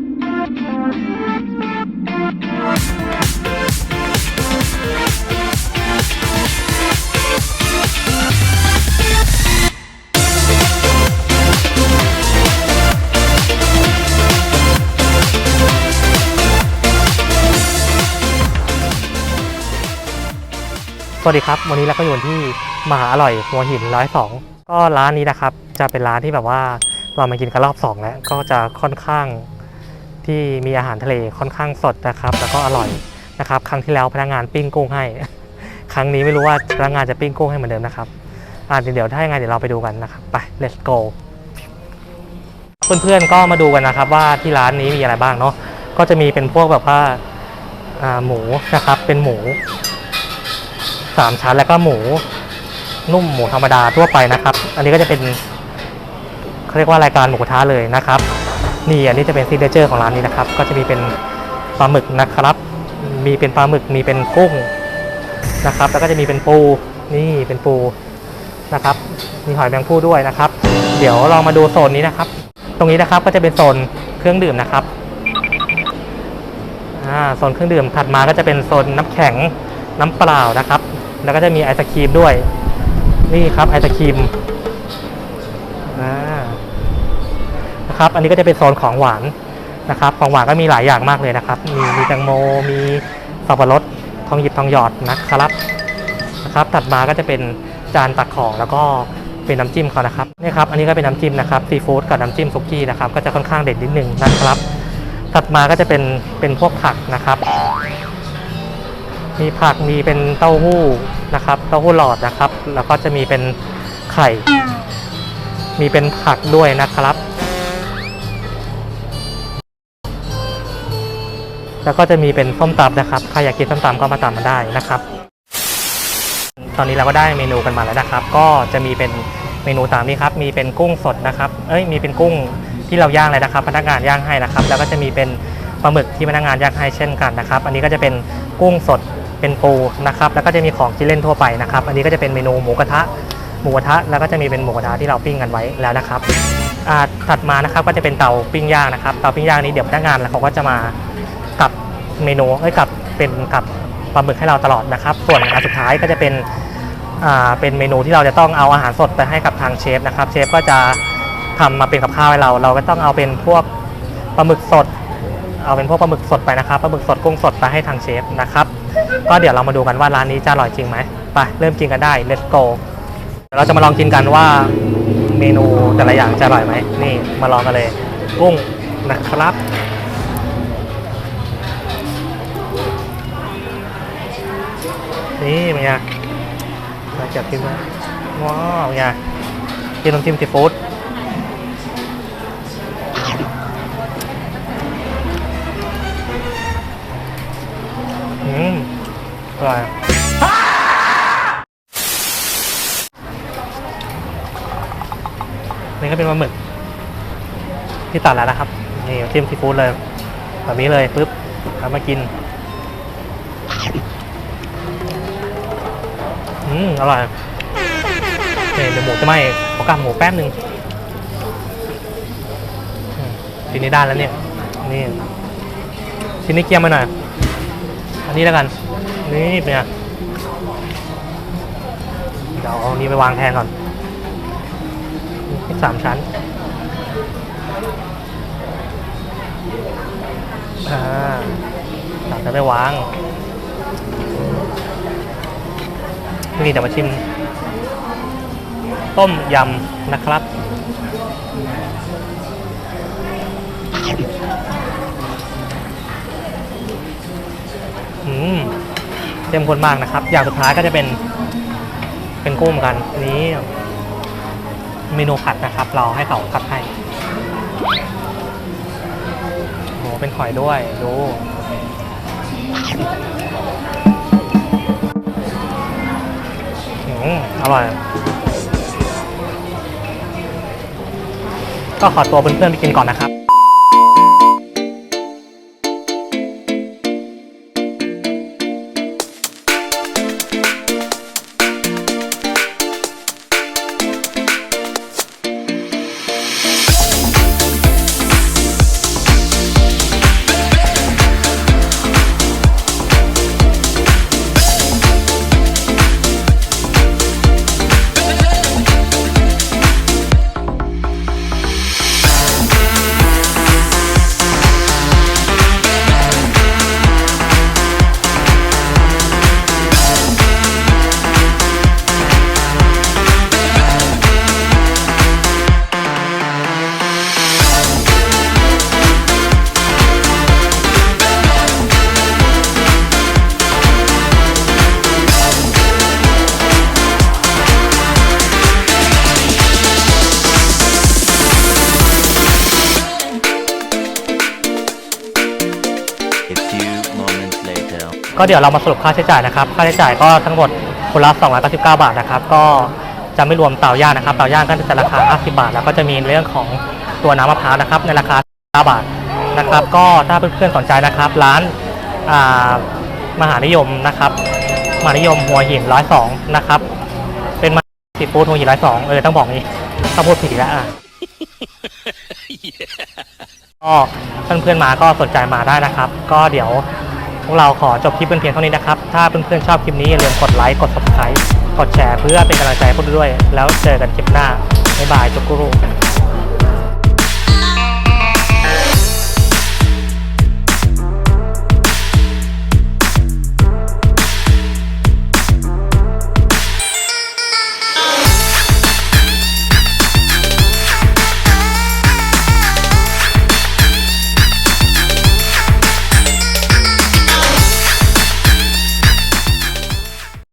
สวัสดีครับ วันนี้เราก็อยู่ที่มหาอร่อยหัวหินร้อยสองก็ร้านนี้นะครับ จะเป็นร้านที่แบบว่าเรามากินกันรอบสองแล้วก็จะค่อนข้าง ที่มีอาหารทะเลค่อนข้างสดนะครับ แล้วก็อร่อยนะครับ ครั้งที่แล้วพนักงานปิ้งกุ้งให้ ครั้งนี้ไม่รู้ว่าพนักงานจะปิ้งกุ้งให้เหมือนเดิมนะครับอ่าเดี๋ยวถ้ายังไงเดี๋ยวเราไปดูกันนะครับไป let's go เพื่อนๆก็มาดูกันนะครับว่าที่ร้านนี้มีอะไรบ้างเนาะก็จะมีเป็นพวกแบบว่าอ่าหมูนะครับ เป็นหมูสามชั้นแล้วก็หมูนุ่มหมูธรรมดาทั่วไปนะครับ อันนี้ก็จะเป็นเขาเรียกว่ารายการหมูกระทะเลยนะครับ นี่อันนี้จะเป็นซิกเนเจอร์ของร้านนี้นะครับ ก็จะมีเป็นปลาหมึกนะครับ มีเป็นปลาหมึกมีเป็นกุ้งนะครับ แล้วก็จะมีเป็นปูนี่เป็นปูนะครับ มีหอยแมงผู้ด้วยนะครับ เดี๋ยวเรามาดูโซนนี้นะครับ ตรงนี้นะครับก็จะเป็นโซนเครื่องดื่มนะครับอ่าโซนเครื่องดื่มถัดมาก็จะเป็นโซนน้ำแข็งน้ำเปล่านะครับ แล้วก็จะมีไอศครีมด้วย นี่ครับไอศครีมอ่า นะครับ อันนี้ก็จะเป็นโซนของหวานนะครับ ของหวานก็มีหลายอย่างมากเลยนะครับ มีมีแตงโม มีสับปะรด ทองหยิบทองหยอดนะครับนะครับ ถัดมาก็จะเป็นจานตักของแล้วก็เป็นน้ำจิ้มเขานะครับนี่ครับ อันนี้ก็เป็นน้ำจิ้มนะครับซีฟู้ดกับน้ำจิ้มซุกี้นะครับ ก็จะค่อนข้างเด็ดนิดนึงนะครับ ถัดมาก็จะเป็นเป็นพวกผักนะครับ มีผัก มีเป็นเต้าหู้นะครับ เต้าหู้หลอดนะครับ แล้วก็จะมีเป็นไข่ มีเป็นผักด้วยนะครับ แล้วก็จะมีเป็นส้มตำนะครับใครอยากกินส้มตำก็มาตำมาได้นะครับ ตอนนี้เราก็ได้เมนูกันมาแล้วนะครับ ก็จะมีเป็นเมนูตามนี้ครับ มีเป็นกุ้งสดนะครับ เอ้ย มีเป็นกุ้งที่เราย่างเลยนะครับ พนักงานย่างให้นะครับ แล้วก็จะมีเป็นปลาหมึกที่พนักงานย่างให้เช่นกันนะครับ อันนี้ก็จะเป็นกุ้งสด เป็นปูนะครับ แล้วก็จะมีของกินเล่นทั่วไปนะครับ อันนี้ก็จะเป็นเมนูหมูกระทะ หมูกระทะ แล้วก็จะมีเป็นหมูกระทะที่เราปิ้งกันไว้แล้วนะครับถัดมานะครับก็จะเป็นเตาปิ้งย่างนะครับ เตาปิ้งย่างนี้เดี๋ยวพนักงานเขาก็จะมา เมนูเอ้กับเป็นกับปลาหมึกให้เราตลอดนะครับ ส่วนอันสุดท้ายก็จะเป็นอ่าเป็นเมนูที่เราจะต้องเอาอาหารสดไปให้กับทางเชฟนะครับ เชฟก็จะทำมาเป็นกับข้าวให้เรา เราก็ต้องเอาเป็นพวกปลาหมึกสด เอาเป็นพวกปลาหมึกสดไปนะครับปลาหมึกสดกุ้งสดไปให้ทางเชฟนะครับ ก็เดี๋ยวเรามาดูกันว่าร้านนี้จะอร่อยจริงไหมไปเริ่มกินกันได้ let's go เดี๋ยวเราจะมาลองกินกันว่าเมนูแต่ละอย่างจะอร่อยไหมนี่มาลองกันเลยกุ้งนะครับ นี่เป็นไงมาจับกินมาว้าวเป็นไงกินน้ำจิ้มซีฟู้ดอืมอร่อยนี่ก็เป็นปลาหมึกที่ตัดแล้วนะครับ นี่จิ้มซีฟู้ดเลยแบบนี้เลยปุ๊บเอามากิน อืมอร่อยเดี๋ยวหมูจะไหมขอกางหมูแป๊บหนึ่งอืมทีนี้ได้แล้วเนี่ย นี่ชิ้นนี้เกียมมาหน่อย อันนี้แล้วกัน นี่เป็นไงเดี๋ยวเอานี้ไปวางแทนก่อนนี่สามชั้นอ่าสามชั้นไปวาง นี่เดี๋ยวมาชิม ต้มยำนะครับ อืมเข้มข้นมากนะครับ อย่างสุดท้ายก็จะเป็น เป็นกุ้งเหมือนกัน นี้เมนูผัดนะครับ เราให้เขาผัดให้โอ้โหเป็นหอยด้วย ดู อร่อย ก็ขอตัวเพื่อนๆไปกินก่อนนะครับ ก็เดี๋ยวเรามาสรุปค่าใช้จ่ายนะครับ ค่าใช้จ่ายก็ทั้งหมดคนละ299 บาทนะครับ ก็จะไม่รวมเต่าย่างนะครับ เต่าย่างก็จะราคา 50 บาท แล้วก็จะมีเรื่องของตัวน้ำมะพร้าวนะครับ ในราคา 9 บาทนะครับ ก็ถ้าเพื่อนๆสนใจนะครับ ร้านอ่ามหานิยมนะครับมหานิยมหัวหินร้อยสองนะครับ เป็นมาสิฟูดหัวหินร้อยสองเออต้องบอกนี้ถ้าพูดผิดอีกแล้วอะก็เพื่อนๆมาก็สนใจมาได้นะครับ ก็เดี๋ยวพ วกเราขอจบคลิปเพียงเท่านี้นะครับ ถ้าเพื่อนๆชอบคลิปนี้อย่าลืมกดไลค์ กด subscribe กดแชร์เพื่อเป็นกำลังใจพวกด้วย แล้วเจอกันคลิปหน้าบ๊ายบายจุกกุรู